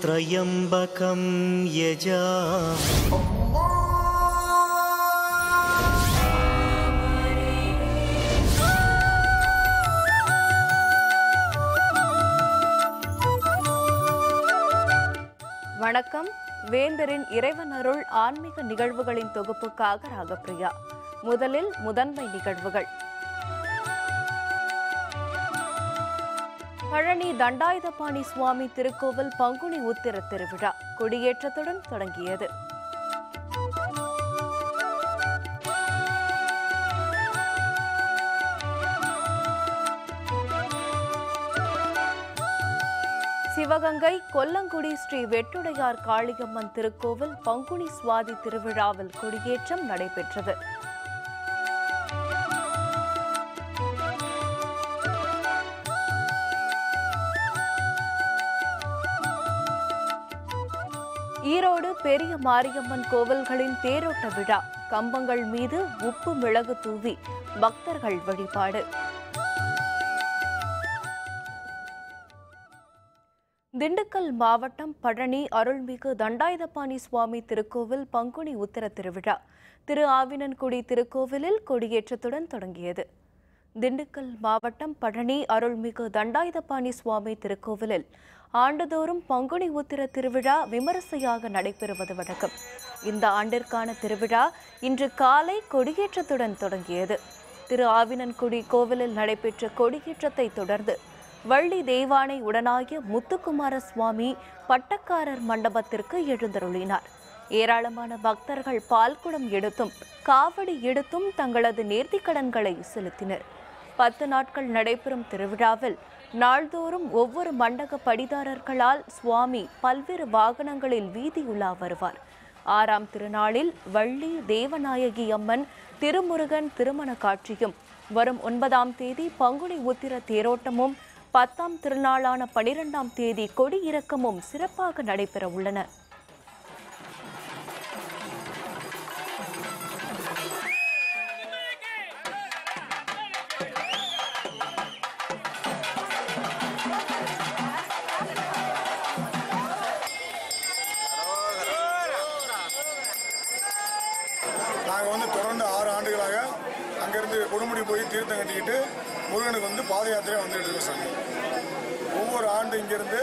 त्र्यम्बकं यजामि வணக்கம் வேந்தரின் இறைவன் அருள் ஆன்மீக நிகழ்வுகளின் தொகுப்புக்காக ராகப்பிரியா முதலில் முதன்மை நிகழ்வுகள் பழனி தண்டாயுதபாணி சுவாமி திருக்கோவில் பங்குனி உத்திர திருவிழா கொடியேற்றத்துடன் தொடங்கியது. சிவகங்கை கொல்லங்குடி ஸ்ரீ வெட்டுடையார் காளியம்மன் திருக்கோவில் பங்குனி சுவாதி திருவிழாவில் கொடியேற்றம் நடைபெற்றது. ஈரோடு பெரிய மாரியம்மன் கோவில்களின் தேரோட்ட விழா. கம்பங்கள் மீது உப்பு மிளகு தூவி பக்தர்கள் வழிபாடு. திண்டுக்கல் மாவட்டம் பழனி அருள்மிகு தண்டாயுதபாணி சுவாமி திருக்கோவில் பங்குனி உத்தர திருவிழா. திரு ஆவினன்குடி திருக்கோவிலில் கொடியேற்றத்துடன் தொடங்கியது. திண்டுக்கல் மாவட்டம் பழனி அருள்மிகு தண்டாயுதபாணி சுவாமி திருக்கோவிலில் ஆண்டுதோறும் பங்குனி உத்திர திருவிழா விமரிசையாக நடைபெறுவது வழக்கம். இந்த ஆண்டிற்கான திருவிழா இன்று காலை கொடியேற்றத்துடன் தொடங்கியது. திரு ஆவினன்குடி கோவிலில் நடைபெற்ற கொடியேற்றத்தை தொடர்ந்து வள்ளி தெய்வானை உடனாகிய முத்துக்குமார சுவாமி பட்டக்காரர் மண்டபத்திற்கு எழுந்தருளினார். ஏராளமான பக்தர்கள் பால்குடம் எடுத்தும் காவடி எடுத்தும் தங்களது நேர்த்திக்கடன்களை செலுத்தினர். பத்து நாட்கள் நடைபெறும் திருவிழாவில் நாள்தோறும் ஒவ்வொரு மண்டக படிதாரர்களால் சுவாமி பல்வேறு வாகனங்களில் வீதியுலா வருவார். ஆறாம் திருநாளில் வள்ளி தேவநாயகி அம்மன் திருமுருகன் திருமண காட்சியும் வரும் ஒன்பதாம் தேதி பங்குனி உத்திர தேரோட்டமும் பத்தாம் திருநாளான பனிரெண்டாம் தேதி கொடி இறக்கமும் சிறப்பாக நடைபெற உள்ளன தீர்த்தம் கட்டிக்கிட்டு முருகனுக்கு வந்து பாத யாத்திரையாக வந்துட்டு இருக்கோம் சாமி. ஒவ்வொரு ஆண்டு இங்கேருந்து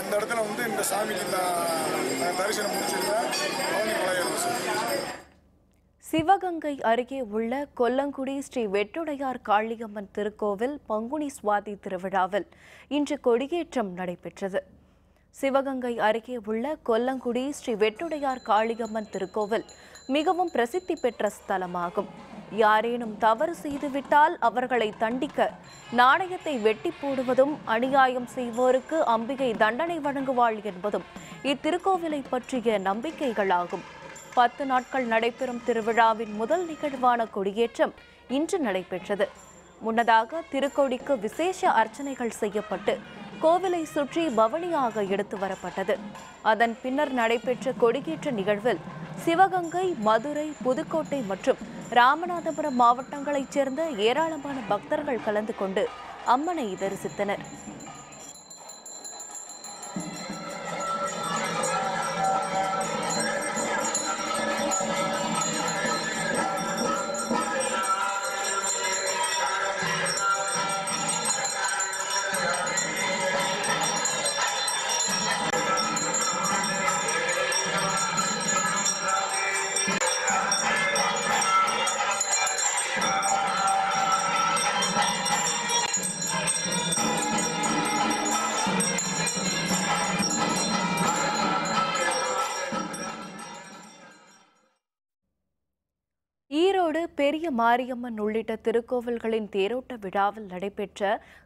அந்த இடத்துல வந்து இந்த சாமிக்கு நான் தரிசனம் முடிச்சிருந்தேன் பழனி மலையாளம் சாமி சிவகங்கை அருகே உள்ள கொல்லங்குடி ஸ்ரீ வெட்டுடையார் காளியம்மன் திருக்கோவில் பங்குனி சுவாதி திருவிழாவில் இன்று கொடியேற்றம் நடைபெற்றது. சிவகங்கை அருகே உள்ள கொல்லங்குடி ஸ்ரீ வெட்டுடையார் காளியம்மன் திருக்கோவில் மிகவும் பிரசித்தி பெற்ற ஸ்தலமாகும். யாரேனும் தவறு செய்துவிட்டால் அவர்களை தண்டிக்க நாணயத்தை வெட்டி போடுவதும் அநியாயம் செய்வோருக்கு அம்பிகை தண்டனை வழங்குவாள் என்பதும் இத்திருக்கோவிலை பற்றிய நம்பிக்கைகளாகும். பத்து நாட்கள் நடைபெறும் திருவிழாவின் முதல் நிகழ்வான கொடியேற்றம் இன்று நடைபெற்றது. முன்னதாக திருக்கோடிக்கு விசேஷ அர்ச்சனைகள் செய்யப்பட்டு கோவிலை சுற்றி பவனியாக எடுத்து வரப்பட்டது. அதன் பின்னர் நடைபெற்ற கொடியேற்ற நிகழ்வில் சிவகங்கை மதுரை புதுக்கோட்டை மற்றும் ராமநாதபுரம் மாவட்டங்களைச் சேர்ந்த ஏராளமான பக்தர்கள் கலந்து கொண்டு அம்மனை தரிசித்தனர். பெரிய மாரியம்மன் உள்ளிட்ட திருக்கோவில்களின் தேரோட்ட விழாவில் நடைபெற்ற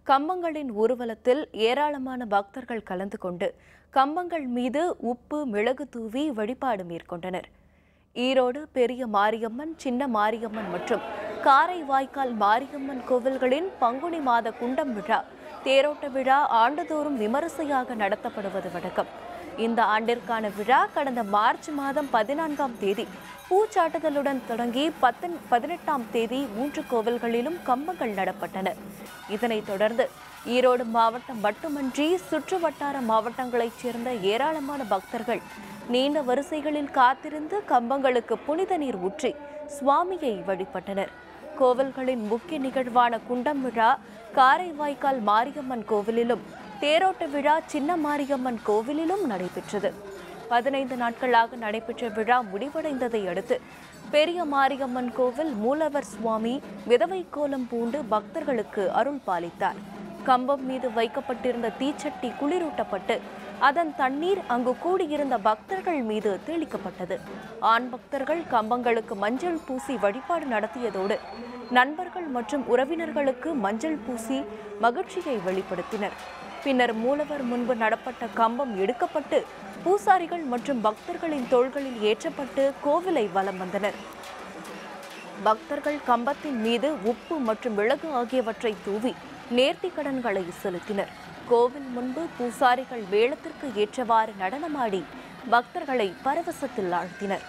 கம்பங்களின் ஊர்வலத்தில் ஏராளமான பக்தர்கள் கலந்து கொண்டு கம்பங்கள் மீது உப்பு மிளகு தூவி வழிபாடு மேற்கொண்டனர். ஈரோடு பெரிய மாரியம்மன் சின்ன மாரியம்மன் மற்றும் காரை வாய்க்கால் மாரியம்மன் கோவில்களின் பங்குனி மாத குண்டம் விழா தேரோட்ட விழா ஆண்டுதோறும் விமரிசையாக நடத்தப்படுவது வழக்கம். இந்த ஆண்டிற்கான விழா கடந்த மார்ச் மாதம் பதினான்காம் தேதி. பூச்சாட்டுதலுடன் தொடங்கி பத்தன் பதினெட்டாம் தேதி மூன்று கோவில்களிலும் கம்பங்கள் நடப்பட்டன. இதனைத் தொடர்ந்து ஈரோடு மாவட்டம் மட்டுமன்றி சுற்று வட்டார மாவட்டங்களைச் சேர்ந்த ஏராளமான பக்தர்கள் நீண்ட வரிசைகளில் காத்திருந்து கம்பங்களுக்கு புனித நீர் ஊற்றி சுவாமியை வழிபட்டனர். கோவில்களின் முக்கிய நிகழ்வான குண்டம் விழா காரைவாய்க்கால் மாரியம்மன் கோவிலிலும் தேரோட்ட விழா சின்ன மாரியம்மன் கோவிலிலும் நடைபெற்றது. பதினைந்து நாட்களாக நடைபெற்ற விழா முடிவடைந்ததை அடுத்து பெரிய மாரியம்மன் கோவில் மூலவர் சுவாமி விதவை கோலம் பூண்டு பக்தர்களுக்கு அருள் பாலித்தார். கம்பம் மீது வைக்கப்பட்டிருந்த தீச்சட்டி குளிரூட்டப்பட்டு அதன் தண்ணீர் அங்கு கூடியிருந்த பக்தர்கள் மீது தெளிக்கப்பட்டது. ஆண் பக்தர்கள் கம்பங்களுக்கு மஞ்சள் பூசி வழிபாடு நடத்தியதோடு நண்பர்கள் மற்றும் உறவினர்களுக்கு மஞ்சள் பூசி மகிழ்ச்சியை வெளிப்படுத்தினர். பின்னர் மூலவர் முன்பு நடப்பட்ட கம்பம் எடுக்கப்பட்டு பூசாரிகள் மற்றும் பக்தர்களின் தோள்களில் ஏற்றப்பட்டு கோவிலை வலம் வந்தனர். பக்தர்கள் கம்பத்தின் மீது உப்பு மற்றும் மிளகு ஆகியவற்றை தூவி நேர்த்தி கடன்களை செலுத்தினர். கோவில் முன்பு பூசாரிகள் வேளத்திற்கு ஏற்றவாறு நடனமாடி பக்தர்களை பரவசத்தில் ஆழ்த்தினர்.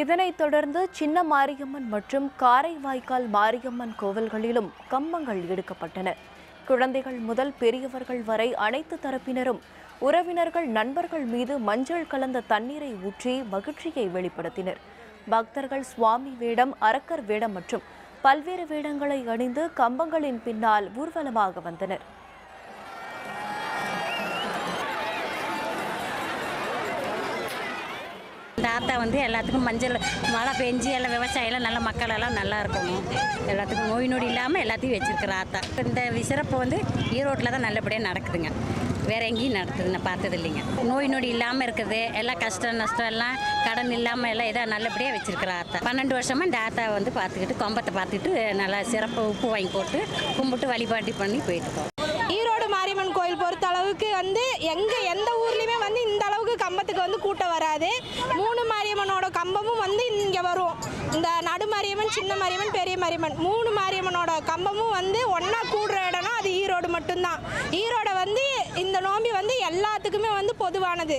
இதனைத் தொடர்ந்து சின்ன மாரியம்மன் மற்றும் காரைவாய்க்கால் மாரியம்மன் கோவில்களிலும் கம்பங்கள் எடுக்கப்பட்டன குழந்தைகள் முதல் பெரியவர்கள் வரை அனைத்து தரப்பினரும் உறவினர்கள் நண்பர்கள் மீது மஞ்சள் கலந்த தண்ணீரை ஊற்றி மகிழ்ச்சியை வெளிப்படுத்தினர். பக்தர்கள் சுவாமி வேடம் அரக்கர் வேடம் மற்றும் பல்வேறு வேடங்களை அணிந்து கம்பங்களின் பின்னால் ஊர்வலமாக வந்தனர். தாத்தா வந்து எல்லாத்துக்கும் மஞ்சள் மழை பெஞ்சு எல்லாம் விவசாயம்லாம் நல்ல மக்கள் எல்லாம் நல்லா இருக்கணும். எல்லாத்துக்கும் நோய் நொடி இல்லாமல் எல்லாத்தையும் வச்சிருக்கிற ஆத்தா. இந்த சிறப்பு வந்து ஈரோட்டில் தான் நல்லபடியாக நடக்குதுங்க. வேற எங்கேயும் நடத்துது நான் பார்த்தது இல்லைங்க. நோய் நொடி இல்லாமல் இருக்குது எல்லாம் கஷ்டம் நஷ்டம் எல்லாம் கடன் இல்லாமல் எல்லாம் இதாக நல்லபடியாக வச்சிருக்கிற ஆத்தா. பன்னெண்டு வருஷமாக இந்த ஆத்தா வந்து பார்த்துக்கிட்டு கொம்பத்தை பார்த்துக்கிட்டு நல்லா சிறப்பு உப்பு வாங்கி போட்டு கும்பிட்டு வழிபாட்டி பண்ணி போயிட்டு ஈரோடு மாரியம்மன் கோயில் பொறுத்த அளவுக்கு வந்து எங்கே எந்த ஊர்லேயுமே வந்து இந்த அளவுக்கு கம்பத்துக்கு வந்து கூட்டம் வராது. மூணு கம்பமும் வந்து இங்கே வரும் இந்த நடு மாரியம்மன் சின்ன மாரியம்மன் பெரிய மாரியம்மன். மூணு மாரியம்மனோட கம்பமும் வந்து ஒன்றா கூடுற இடம்னா அது ஈரோடு மட்டும்தான். ஈரோட வந்து இந்த நோம்பி வந்து எல்லாத்துக்குமே வந்து பொதுவானது.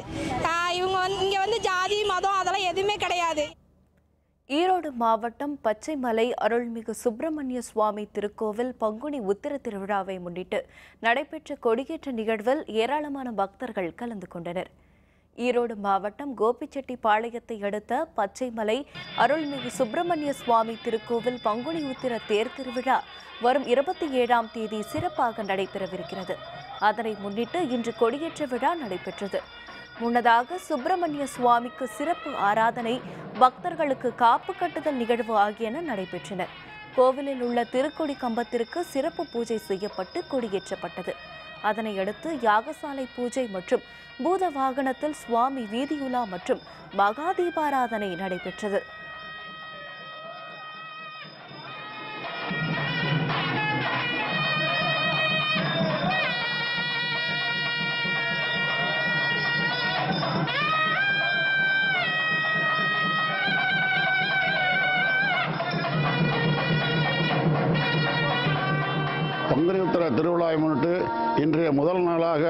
இவங்க வந்து இங்கே வந்து ஜாதி மதம் அதெல்லாம் எதுவுமே கிடையாது. ஈரோடு மாவட்டம் பச்சைமலை அருள்மிகு சுப்பிரமணிய சுவாமி திருக்கோவில் பங்குனி உத்திர திருவிழாவை முன்னிட்டு நடைபெற்ற கொடியேற்ற நிகழ்வில் ஏராளமான பக்தர்கள் கலந்து கொண்டனர். ஈரோடு மாவட்டம் கோபிச்செட்டிப்பாளையத்தை அடுத்த பச்சைமலை அருள்மிகு சுப்பிரமணிய சுவாமி திருக்கோவில் பங்குனி உத்திர தேர் திருவிழா வரும் இருபத்தி ஏழாம் தேதி சிறப்பாக நடைபெறவிருக்கிறது. அதனை முன்னிட்டு இன்று கொடியேற்ற விழா நடைபெற்றது. முன்னதாக சுப்பிரமணிய சுவாமிக்கு சிறப்பு ஆராதனை பக்தர்களுக்கு காப்பு கட்டுதல் நிகழ்வு ஆகியன நடைபெற்றன. கோவிலில் உள்ள திருக்கொடி கம்பத்திற்கு சிறப்பு பூஜை செய்யப்பட்டு கொடியேற்றப்பட்டது. அதனை அடுத்து யாகசாலை பூஜை மற்றும் பூத வாகனத்தில் சுவாமி வீதியுலா மற்றும் மகாதீபாராதனை நடைபெற்றது. திருவிழாவை முன்னிட்டு இன்றைய முதல் நாளாக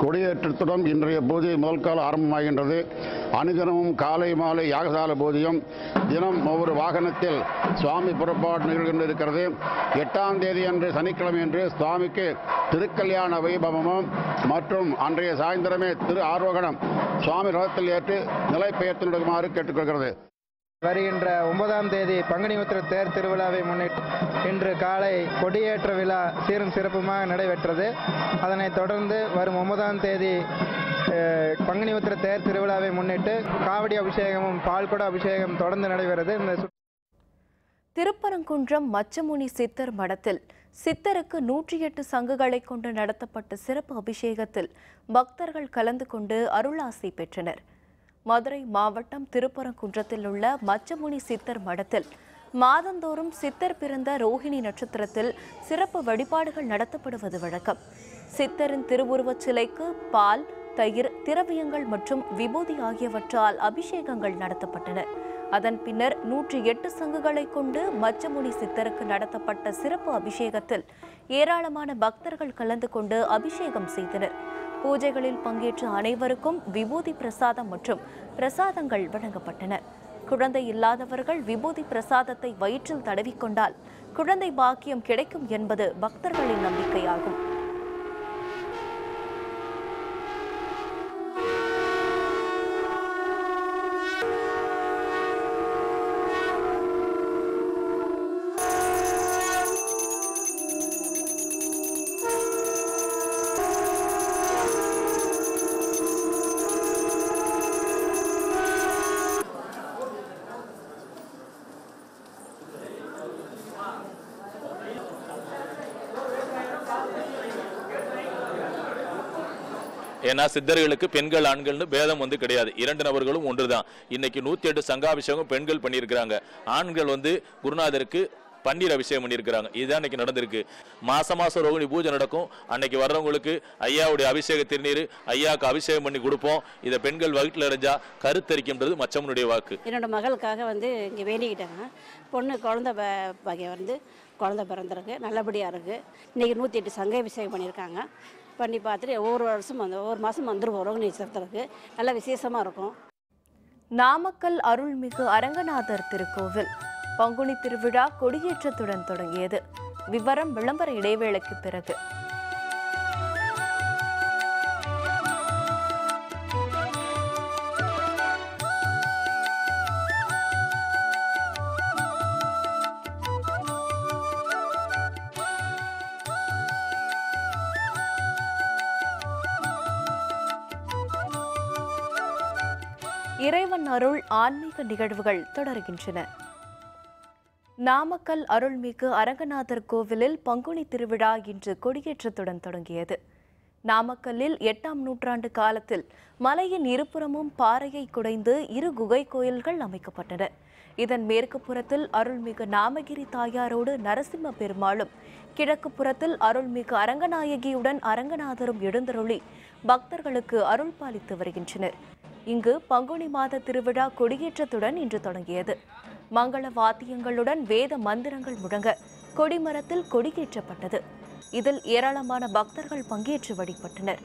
கொடியேற்றத்துடன் இன்றைய பூஜை முதல் காலம் ஆரம்பமாகின்றது. அனுதினமும் காலை மாலை யாகசால பூஜையும் தினம் ஒவ்வொரு வாகனத்தில் சுவாமி புறப்பாடு நிகழ்கின்ற இருக்கிறது. எட்டாம் தேதி அன்று சனிக்கிழமை அன்று சுவாமிக்கு திருக்கல்யாண வைபவமும் மற்றும் அன்றைய சாயந்தரமே திரு ஆரோகணம் சுவாமி ரதத்தில் ஏற்று நிலை பெயர்த்து நடக்குமாறு கேட்டுக்கொள்கிறது. வருகின்ற ஒன்பதாம் தேதி பங்குனி உத்திர தேர் திருவிழாவை முன்னிட்டு இன்று காலை கொடியேற்ற விழா சீரும் சிறப்புமாக நடைபெற்றது. அதனைத் தொடர்ந்து வரும் ஒன்பதாம் தேதி அஹ், பங்குனி உத்திர தேர் திருவிழாவை முன்னிட்டு காவடி அபிஷேகமும் பால்குட அபிஷேகம் தொடர்ந்து நடைபெறுது. இந்த திருப்பரங்குன்றம் மச்சமுனி சித்தர் மடத்தில் சித்தருக்கு நூற்றி எட்டு சங்குகளை கொண்டு நடத்தப்பட்ட சிறப்பு அபிஷேகத்தில் பக்தர்கள் கலந்து கொண்டு அருளாசி பெற்றனர். மதுரை மாவட்டம் திருப்பரங்குன்றத்தில் உள்ள மச்சமுனி சித்தர் மடத்தில். மாதந்தோறும் சித்தர் பிறந்த ரோஹிணி நட்சத்திரத்தில் சிறப்பு வழிபாடுகள் நடத்தப்படுவது வழக்கம். சித்தரின் திருவுருவச் சிலைக்கு பால் தயிர் திரவியங்கள் மற்றும் விபூதி ஆகியவற்றால் அபிஷேகங்கள் நடத்தப்பட்டன. அதன் பின்னர் நூற்றி எட்டு சங்குகளை கொண்டு மச்சமுனி சித்தருக்கு நடத்தப்பட்ட சிறப்பு அபிஷேகத்தில் ஏராளமான பக்தர்கள் கலந்து கொண்டு அபிஷேகம் செய்தனர். பூஜைகளில் பங்கேற்ற அனைவருக்கும் விபூதி பிரசாதம் மற்றும் பிரசாதங்கள் வழங்கப்பட்டன. குழந்தை இல்லாதவர்கள் விபூதி பிரசாதத்தை வயிற்றில் தடவிக்கொண்டால் குழந்தை பாக்கியம் கிடைக்கும் என்பது பக்தர்களின் நம்பிக்கையாகும். ஏன்னா சித்தர்களுக்கு பெண்கள் ஆண்கள்னு பேதம் வந்து கிடையாது. இரண்டு நபர்களும் ஒன்றுதான். இன்னைக்கு நூத்தி எட்டு சங்காபிஷேகம் பெண்கள் பண்ணியிருக்கிறாங்க. ஆண்கள் வந்து குருநாதருக்கு பன்னீர் அபிஷேகம் பண்ணியிருக்கிறாங்க. இதுதான் இன்னைக்கு நடந்திருக்கு. மாசம் மாசம் ரோகிணி பூஜை நடக்கும். அன்னைக்கு வர்றவங்களுக்கு ஐயாவுடைய அபிஷேக திருநீர் ஐயாவுக்கு அபிஷேகம் பண்ணி கொடுப்போம். இதை பெண்கள் வயிற்றில் எறிஞ்சா கருத்தரிக்கின்றது மச்சவனுடைய வாக்கு. என்னோட மகளுக்காக வந்து இங்கே வேண்டிக்கிட்டாங்க. பொண்ணு குழந்த வகை வந்து குழந்த பிறந்திருக்கு. நல்லபடியாக இருக்குது இன்றைக்கி நூற்றி எட்டு சங்க அபிஷேகம் பண்ணியிருக்காங்க. பண்ணி பார்த்துட்டு ஒவ்வொரு வருஷம் வந்து ஒவ்வொரு மாதம் வந்துருவோம் ரோகிணி நட்சத்திரத்துக்கு நல்ல விசேஷமாக இருக்கும். நாமக்கல் அருள்மிகு அரங்கநாதர் திருக்கோவில். பங்குனி திருவிழா கொடியேற்றத்துடன் தொடங்கியது. விவரம் விளம்பர இடைவேளைக்கு பிறகு. இறைவன் அருள் ஆன்மீக நிகழ்வுகள் தொடர்கின்றன. நாமக்கல் அருள்மிகு அரங்கநாதர் கோவிலில் பங்குனி திருவிழா இன்று கொடியேற்றத்துடன் தொடங்கியது. நாமக்கல்லில் எட்டாம் நூற்றாண்டு காலத்தில் மலையின் இருபுறமும் பாறையை குடைந்து இரு குகை கோயில்கள் அமைக்கப்பட்டன. இதன் மேற்கு புறத்தில் அருள்மிகு நாமகிரி தாயாரோடு நரசிம்ம பெருமாளும் கிழக்கு புறத்தில் அருள்மிகு அரங்கநாயகியுடன் அரங்கநாதரும் எழுந்தருளி பக்தர்களுக்கு அருள் பாலித்து வருகின்றனர். இங்கு பங்குனி மாத திருவிழா கொடியேற்றத்துடன் இன்று தொடங்கியது. மங்கள வாத்தியங்களுடன் வேத மந்திரங்கள் முழங்க கொடிமரத்தில் கொடியேற்றப்பட்டது இதில் ஏராளமான பக்தர்கள் பங்கேற்று வழிபட்டனர்.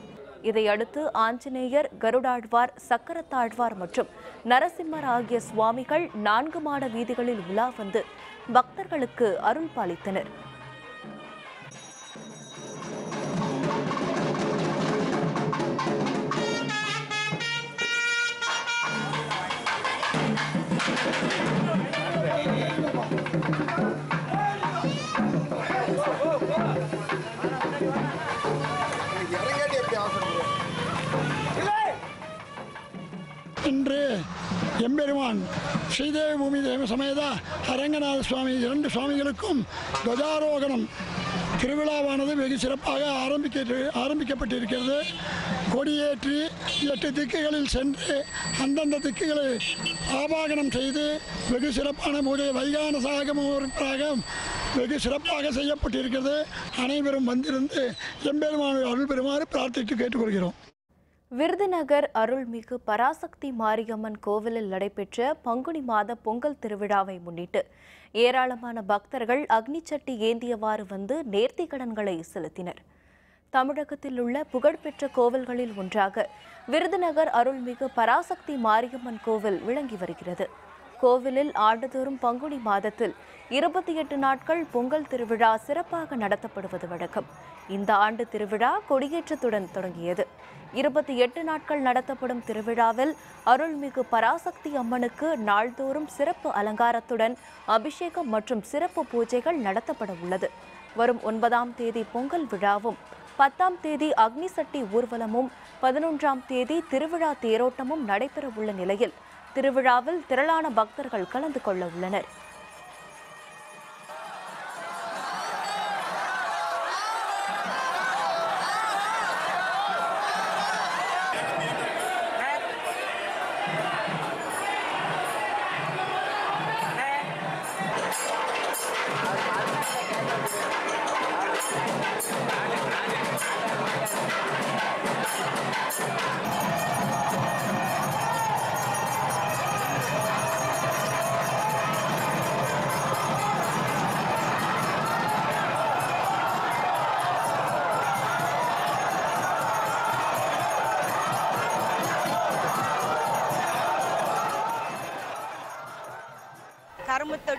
இதையடுத்து ஆஞ்சநேயர் கருடாழ்வார் சக்கரத்தாழ்வார் மற்றும் நரசிம்மர் ஆகிய சுவாமிகள் நான்கு மாட வீதிகளில் உலா வந்து பக்தர்களுக்கு அருள் பாலித்தனர். எம்பெருமான். ஸ்ரீதேவி பூமி தேவ சமேதா அரங்கநாத சுவாமி இரண்டு சுவாமிகளுக்கும் துவஜாரோகணம் திருவிழாவானது வெகு சிறப்பாக ஆரம்பிக்க ஆரம்பிக்கப்பட்டிருக்கிறது. கொடியேற்றி எட்டு திக்குகளில் சென்று அந்தந்த திக்குகளை ஆபாகனம் செய்து வெகு சிறப்பான பூஜை வைகான சாகமாக வெகு சிறப்பாக செய்யப்பட்டிருக்கிறது. அனைவரும் வந்திருந்து எம்பெருமானை அருள் பெறுமாறு பிரார்த்தித்து கேட்டுக்கொள்கிறோம். விருதுநகர் அருள்மிகு பராசக்தி மாரியம்மன் கோவிலில் நடைபெற்ற பங்குனி மாத பொங்கல் திருவிழாவை முன்னிட்டு ஏராளமான பக்தர்கள் அக்னிச்சட்டி ஏந்தியவாறு வந்து நேர்த்தி கடன்களை செலுத்தினர். தமிழகத்தில் உள்ள புகழ்பெற்ற கோவில்களில் ஒன்றாக விருதுநகர் அருள்மிகு பராசக்தி மாரியம்மன் கோவில் விளங்கி வருகிறது. கோவிலில் ஆண்டுதோறும் பங்குனி மாதத்தில் இருபத்தி எட்டு நாட்கள் பொங்கல் திருவிழா சிறப்பாக நடத்தப்படுவது வழக்கம். இந்த ஆண்டு திருவிழா கொடியேற்றத்துடன் தொடங்கியது. இருபத்தி எட்டு நாட்கள் நடத்தப்படும் திருவிழாவில் அருள்மிகு பராசக்தி அம்மனுக்கு நாள்தோறும் சிறப்பு அலங்காரத்துடன் அபிஷேகம் மற்றும் சிறப்பு பூஜைகள் நடத்தப்பட உள்ளது. வரும் ஒன்பதாம் தேதி பொங்கல் விழாவும் பத்தாம் தேதி அக்னி சட்டி ஊர்வலமும் பதினொன்றாம் தேதி திருவிழா தேரோட்டமும் நடைபெறவுள்ள நிலையில் திருவிழாவில் திரளான பக்தர்கள் கலந்து கொள்ள உள்ளனர்.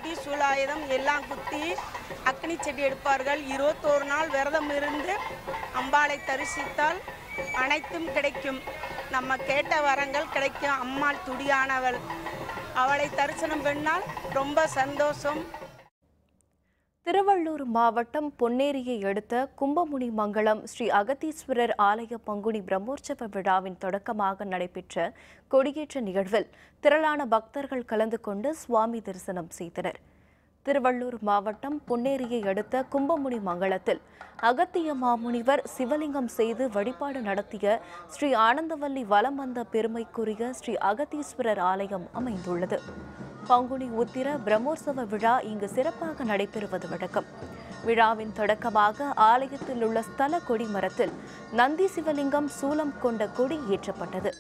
தீர்த்தொட்டி சூலாயுதம் எல்லாம் குத்தி அக்னி செடி எடுப்பார்கள். இருபத்தோரு நாள் விரதம் இருந்து அம்பாளை தரிசித்தால் அனைத்தும் கிடைக்கும். நம்ம கேட்ட வரங்கள் கிடைக்கும். அம்மாள் துடியானவள். அவளை தரிசனம் பண்ணால் ரொம்ப சந்தோஷம். மாவட்டம் பொன்னேரியை அடுத்த கும்பமுனி மங்கலம் ஸ்ரீ அகத்தீஸ்வரர் ஆலய பங்குனி பிரம்மோற்சவ விழாவின் தொடக்கமாக நடைபெற்ற கொடியேற்ற நிகழ்வில் திரளான பக்தர்கள் கலந்து கொண்டு சுவாமி தரிசனம் செய்தனர். திருவள்ளூர் மாவட்டம் பொன்னேரியை அடுத்த கும்பமுனி மங்கலத்தில் அகத்திய மாமுனிவர் சிவலிங்கம் செய்து வழிபாடு நடத்திய ஸ்ரீ ஆனந்தவல்லி வலம் வந்த பெருமைக்குரிய ஸ்ரீ அகத்தீஸ்வரர் ஆலயம் அமைந்துள்ளது. பங்குனி உத்திர பிரம்மோற்சவ விழா இங்கு சிறப்பாக நடைபெறுவது வழக்கம். விழாவின் தொடக்கமாக ஆலயத்தில் உள்ள ஸ்தல கொடிமரத்தில் நந்தி சிவலிங்கம் சூலம் கொண்ட கொடி ஏற்றப்பட்டது.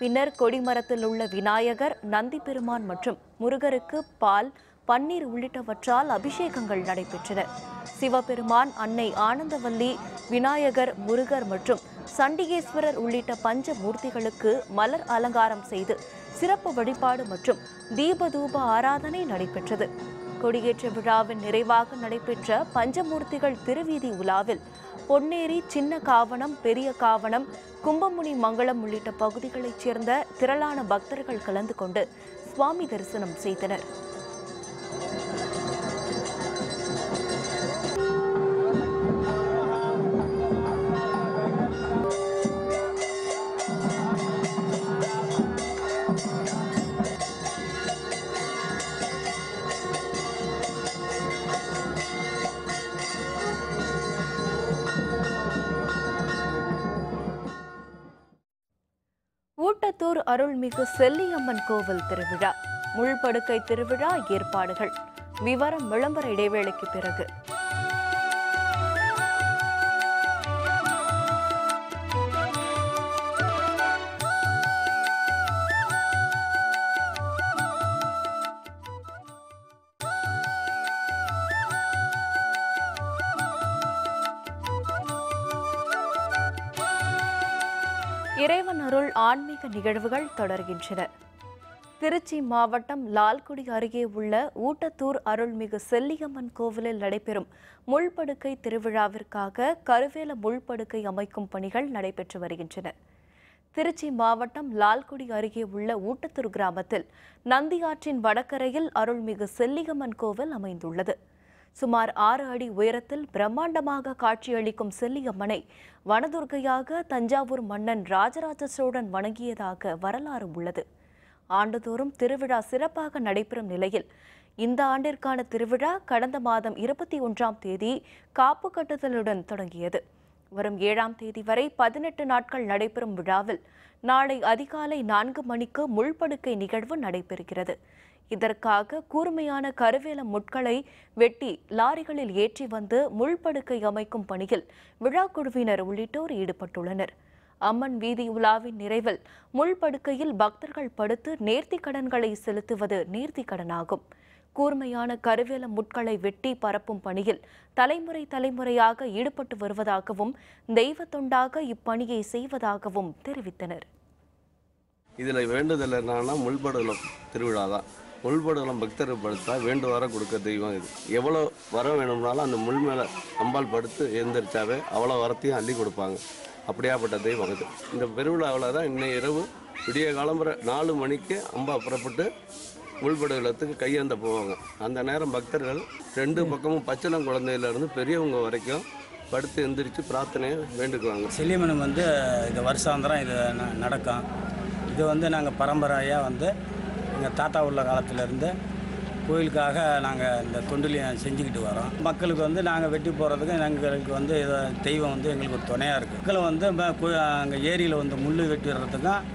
பின்னர் கொடிமரத்தில் உள்ள விநாயகர் நந்தி பெருமான் மற்றும் முருகருக்கு பால் பன்னீர் உள்ளிட்டவற்றால் அபிஷேகங்கள் நடைபெற்றன. சிவபெருமான் அன்னை ஆனந்தவல்லி விநாயகர் முருகர் மற்றும் சண்டிகேஸ்வரர் உள்ளிட்ட பஞ்ச மூர்த்திகளுக்கு மலர் அலங்காரம் செய்து சிறப்பு வழிபாடு மற்றும் தீபதூப ஆராதனை நடைபெற்றது. கொடியேற்ற விழாவின் நிறைவாக நடைபெற்ற பஞ்சமூர்த்திகள் திருவீதி உலாவில் பொன்னேரி சின்ன காவணம் பெரிய காவணம் கும்பமுனி மங்கலம் உள்ளிட்ட பகுதிகளைச் சேர்ந்த திரளான பக்தர்கள் கலந்து கொண்டு சுவாமி தரிசனம் செய்தனர். அருள்மிகு செல்லியம்மன் கோவில் திருவிழா. முள்படுக்கை திருவிழா ஏற்பாடுகள். விவரம் விளம்பர இடைவேளைக்கு பிறகு. அருள் ஆன்மீக நிகழ்வுகள் தொடர்கின்றன. திருச்சி மாவட்டம் லால்குடி அருகே உள்ள ஊட்டத்தூர் அருள்மிகு செல்லியம்மன் கோவிலில் நடைபெறும் முள்படுக்கை திருவிழாவிற்காக கருவேல முள்படுக்கை அமைக்கும் பணிகள் நடைபெற்று வருகின்றன. திருச்சி மாவட்டம் லால்குடி அருகே உள்ள ஊட்டத்தூர் கிராமத்தில் நந்தியாற்றின் வடக்கரையில் அருள்மிகு செல்லியம்மன் கோவில் அமைந்துள்ளது. சுமார் ஆறு அடி உயரத்தில் பிரம்மாண்டமாக காட்சியளிக்கும் செல்லியம்மனை வனதுர்கையாக தஞ்சாவூர் மன்னன் ராஜராஜ சோழன் வணங்கியதாக வரலாறு உள்ளது. ஆண்டுதோறும் திருவிழா சிறப்பாக நடைபெறும் நிலையில் இந்த ஆண்டிற்கான திருவிழா கடந்த மாதம் இருபத்தி ஒன்றாம் தேதி காப்பு கட்டுதலுடன் தொடங்கியது. வரும் ஏழாம் தேதி வரை பதினெட்டு நாட்கள் நடைபெறும் விழாவில் நாளை அதிகாலை நான்கு மணிக்கு முள்படுக்கை நிகழ்வு நடைபெறுகிறது. இதற்காக கூர்மையான கருவேல முட்களை வெட்டி லாரிகளில் ஏற்றி வந்து முள்படுக்கை அமைக்கும் பணியில் விழாக்குழுவினர் உள்ளிட்டோர் ஈடுபட்டுள்ளனர். அம்மன் வீதி உலாவின் நிறைவில் முள்படுக்கையில் பக்தர்கள் படுத்து நேர்த்தி கடன்களை செலுத்துவது நேர்த்தி கடனாகும் கூர்மையான கருவேல முட்களை வெட்டி பரப்பும் பணியில் தலைமுறை தலைமுறையாக ஈடுபட்டு வருவதாகவும் தெய்வ தொண்டாக இப்பணியை செய்வதாகவும் தெரிவித்தனர். இதில் வேண்டுதல் என்னன்னா முள்படுகளம் திருவிழா தான் முள்படுகளம் பக்தர் படுத்தா வேண்டுவார கொடுக்க தெய்வம் இது. எவ்வளோ வரம் வேணும்னாலும் அந்த முள் மேலே அம்பாள் படுத்து எழுந்திரிச்சாவே அவ்வளோ வரத்தையும் அள்ளி கொடுப்பாங்க. அப்படியாப்பட்ட தெய்வம் இது. இந்த பெருவிழாவில் தான் இன்னைய இரவு விடிய காலம்புற நாலு மணிக்கு அம்பா புறப்பட்டு உள்படுகளத்துக்கு கையேந்த போவாங்க. அந்த நேரம் பக்தர்கள் ரெண்டு பக்கமும் பச்சளம் குழந்தையிலேருந்து பெரியவங்க வரைக்கும் படுத்து எந்திரிச்சு பிரார்த்தனையை வேண்டுக்குவாங்க. செல்லியம்மனுக்கு வந்து இது வருஷாந்திரம் இது ந- நடக்கும். இது வந்து நாங்கள் பரம்பரையாக வந்து எங்கள் தாத்தா உள்ள காலத்திலேருந்து கோயிலுக்காக நாங்கள் இந்த தொண்டிலையும் செஞ்சுக்கிட்டு வரோம். மக்களுக்கு வந்து நாங்கள் வெட்டி போகிறதுக்கு எங்களுக்கு வந்து தெய்வம் வந்து எங்களுக்கு ஒரு துணையாக இருக்குது மக்களை வந்து அங்கே ஏரியில் வந்து முள் வெட்டி வர்றதுக்கும்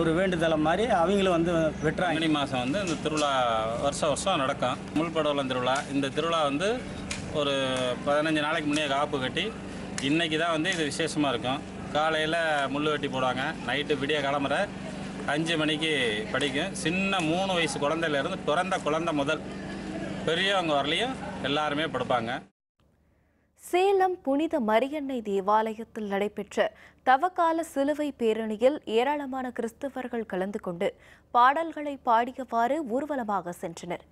ஒரு வேண்டுதலை மாதிரி அவங்களும் வந்து வெட்டுறாங்க. ஆங்கனி மாதம் வந்து இந்த திருவிழா வருஷம் வருஷம் நடக்கும். முள்படவலம் திருவிழா. இந்த திருவிழா வந்து ஒரு பதினஞ்சு நாளைக்கு முன்னே காப்பு கட்டி இன்றைக்கி தான் வந்து இது விசேஷமாக இருக்கும். காலையில் முள் வெட்டி போடுவாங்க. நைட்டு விடிய கிளம்புற அஞ்சு மணிக்கு படிக்கும். சின்ன மூணு வயசு குழந்தையிலேருந்து பிறந்த குழந்தை முதல். பெரியவங்க வரலையும் எல்லாருமே படுப்பாங்க. சேலம் புனித மரியன்னை தேவாலயத்தில் நடைபெற்ற தவக்கால சிலுவை பேரணியில் ஏராளமான கிறிஸ்தவர்கள் கலந்து கொண்டு பாடல்களை பாடியவாறு ஊர்வலமாக சென்றனர்.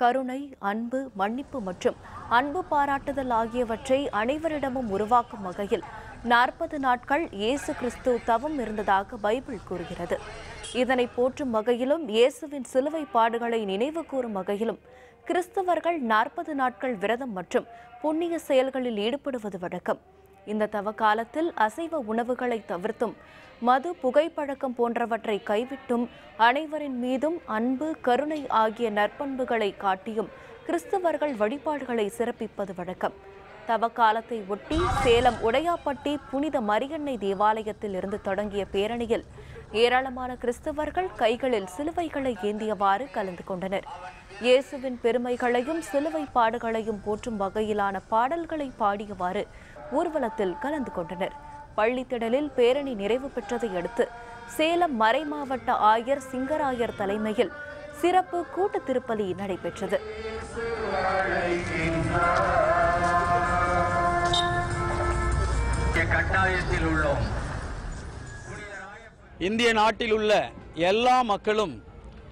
கருணை அன்பு மன்னிப்பு மற்றும் அன்பு பாராட்டுதல் ஆகியவற்றை அனைவரிடமும் உருவாக்கும் வகையில் நாற்பது நாட்கள் இயேசு கிறிஸ்து தவம் இருந்ததாக பைபிள் கூறுகிறது. இதனை போற்றும் வகையிலும் இயேசுவின் சிலுவை பாடுகளை நினைவு கூறும் வகையிலும் கிறிஸ்தவர்கள் நாற்பது நாட்கள் விரதம் மற்றும் புண்ணிய செயல்களில் ஈடுபடுவது வழக்கம். இந்த தவ காலத்தில் அசைவ உணவுகளை தவிர்த்தும் மது புகைப்பழக்கம் போன்றவற்றை கைவிட்டும் அனைவரின் மீதும் அன்பு கருணை ஆகிய நற்பண்புகளை காட்டியும் கிறிஸ்தவர்கள் வழிபாடுகளை சிறப்பிப்பது வழக்கம். தவ காலத்தை ஒட்டி சேலம் உடையாப்பட்டி புனித மரியன்னை தேவாலயத்தில் இருந்து தொடங்கிய பேரணியில் ஏராளமான கிறிஸ்தவர்கள் கைகளில் சிலுவைகளை ஏந்தியவாறு கலந்து கொண்டனர். இயேசுவின் பெருமைகளையும் சிலுவை பாடுகளையும் போற்றும் வகையிலான பாடல்களை பாடியவாறு ஊர்வலத்தில் கலந்து கொண்டனர். பள்ளித்திடலில் பேரணி நிறைவு பெற்றதை அடுத்து சேலம் மறைமாவட்ட ஆயர் சிங்கராயர் தலைமையில் சிறப்பு கூட்டு திருப்பலி நடைபெற்றது. கட்டாயத்தில் உள்ளோம். இந்திய நாட்டில் உள்ள எல்லா மக்களும்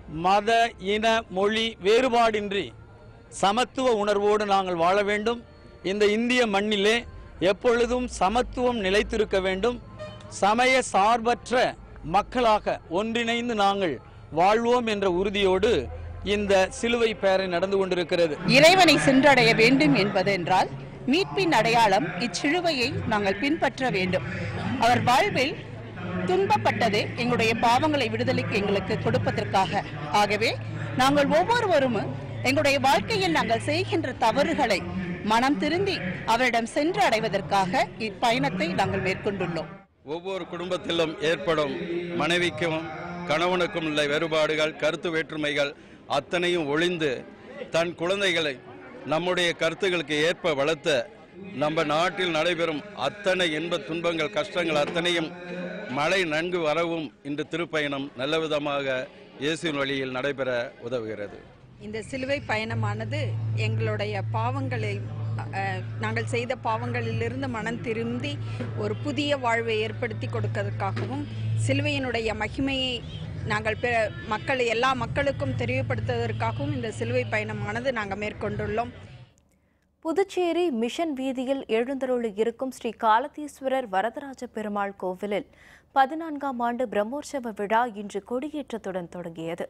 மத இன மொழி வேறுபாடின்றி சமத்துவ உணர்வோடு நாங்கள் வாழ வேண்டும். இந்த இந்திய மண்ணிலே எப்பொழுதும் சமத்துவம் நிலைத்திருக்க வேண்டும். சமய சார்பற்ற மக்களாக ஒன்றிணைந்து நாங்கள் வாழ்வோம் என்ற உறுதியோடு இந்த சிலுவை பேரை நடந்து கொண்டிருக்கிறது. இறைவனை சென்றடைய வேண்டும் என்பதென்றால் மீட்பின் அடையாளம் இச்சிலுவையை நாங்கள் பின்பற்ற வேண்டும். அவர் வாழ்வில் துன்பப்பட்டது எங்களுடைய பாவங்களை விடுதலைக்கு எங்களுக்கு கொடுப்பதற்காக. ஆகவே நாங்கள் ஒவ்வொருவரும் எங்களுடைய வாழ்க்கையில் நாங்கள் செய்கின்ற தவறுகளை மனம் திருந்தி அவரிடம் சென்று அடைவதற்காக இப்பயணத்தை நாங்கள் மேற்கொண்டுள்ளோம். ஒவ்வொரு குடும்பத்திலும் ஏற்படும் மனைவிக்கும் கணவனுக்கும் உள்ள வேறுபாடுகள் கருத்து வேற்றுமைகள் அத்தனையும் ஒளிந்து தன் குழந்தைகளை நம்முடைய கருத்துகளுக்கு ஏற்ப வளர்த்த நம்ம நாட்டில் நடைபெறும் அத்தனை இன்ப துன்பங்கள் கஷ்டங்கள் அத்தனையும் மழை நன்கு வரவும் இந்த திருப்பயணம் நல்ல விதமாக இயேசுவின் வழியில் நடைபெற உதவுகிறது. இந்த சிலுவை பயணமானது எங்களுடைய பாவங்களை நாங்கள் செய்த பாவங்களிலிருந்து மனம் திரும்பி ஒரு புதிய வாழ்வை ஏற்படுத்தி கொடுக்கறதுக்காகவும் சிலுவையினுடைய மகிமையை நாங்கள் பிற மக்கள் எல்லா மக்களுக்கும் தெரிவுபடுத்துவதற்காகவும் இந்த சிலுவை பயணமானது நாங்கள் மேற்கொண்டுள்ளோம். புதுச்சேரி மிஷன் வீதியில் எழுந்தருளி இருக்கும் ஸ்ரீ காலதீஸ்வரர் வரதராஜ பெருமாள் கோவிலில் பதினான்காம் ஆண்டு பிரம்மோற்சவ விழா இன்று கொடியேற்றத்துடன் தொடங்கியது.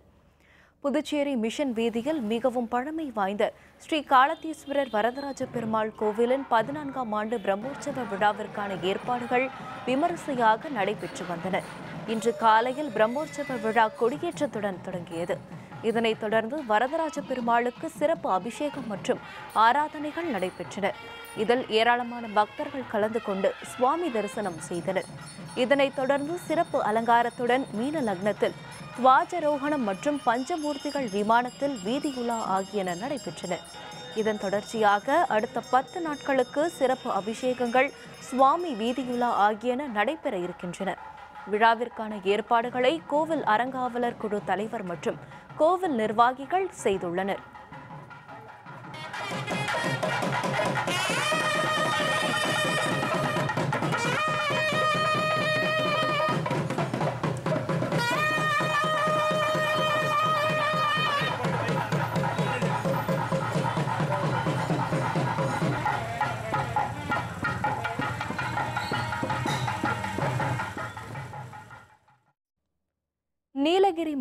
புதுச்சேரி மிஷன் வீதியில் மிகவும் பழமை வாய்ந்த ஸ்ரீ காலத்தீஸ்வரர் வரதராஜ பெருமாள் கோவிலின் பதினான்காம் ஆண்டு பிரம்மோற்சவ விழாவிற்கான ஏற்பாடுகள் விமரிசையாக நடைபெற்று வந்தன. இன்று காலையில் பிரம்மோற்சவ விழா கொடியேற்றத்துடன் தொடங்கியது. இதனைத் தொடர்ந்து வரதராஜ பெருமாளுக்கு சிறப்பு அபிஷேகம் மற்றும் ஆராதனைகள் நடைபெற்றன. இதில் ஏராளமான பக்தர்கள் கலந்து கொண்டு சுவாமி தரிசனம் செய்தனர். இதனைத் தொடர்ந்து சிறப்பு அலங்காரத்துடன் மீன லக்னத்தில் துவாஜரோகணம் மற்றும் பஞ்சமூர்த்திகள் விமானத்தில் வீதியுலா ஆகியன நடைபெற்றன. இதன் தொடர்ச்சியாக அடுத்த பத்து நாட்களுக்கு சிறப்பு அபிஷேகங்கள் சுவாமி வீதியுலா ஆகியன நடைபெற இருக்கின்றன. விழாவிற்கான ஏற்பாடுகளை கோவில் அறங்காவலர் குழு தலைவர் மற்றும் கோவில் நிர்வாகிகள் செய்துள்ளனர்.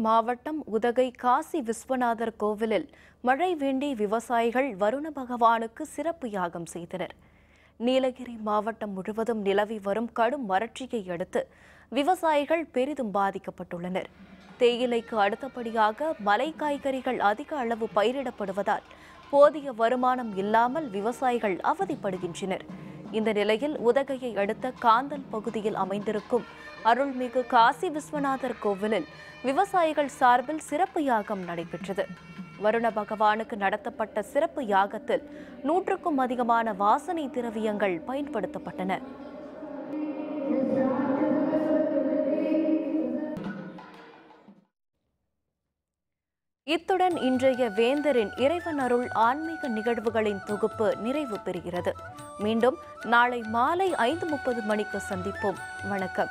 மாவட்டம் உதகை காசி விஸ்வநாதர் கோவிலில் மழை வேண்டி விவசாயிகள் வருண பகவானுக்கு சிறப்பு யாகம் செய்தனர். நீலகிரி மாவட்டம் முழுவதும் நிலவி வரும் கடும் வறட்சியை அடுத்து விவசாயிகள் பெரிதும் பாதிக்கப்பட்டுள்ளனர். தேயிலைக்கு அடுத்தபடியாக மலை காய்கறிகள் அதிக அளவு பயிரிடப்படுவதால் போதிய வருமானம் இல்லாமல் விவசாயிகள் அவதிப்படுகின்றனர். இந்த நிலையில் உதகையை அடுத்த காந்தல் பகுதியில் அமைந்திருக்கும் அருள்மிகு காசி விஸ்வநாதர் கோவிலில் விவசாயிகள் சார்பில் சிறப்பு யாகம் நடைபெற்றது. வருண பகவானுக்கு நடத்தப்பட்ட சிறப்பு யாகத்தில் நூற்றுக்கும் அதிகமான வாசனை திரவியங்கள் பயன்படுத்தப்பட்டன. இத்துடன் இன்றைய வேந்தரின் இறைவன் அருள் ஆன்மீக நிகழ்வுகளின் தொகுப்பு நிறைவு பெறுகிறது. மீண்டும் நாளை மாலை ஐந்து முப்பது மணிக்கு சந்திப்போம். வணக்கம்.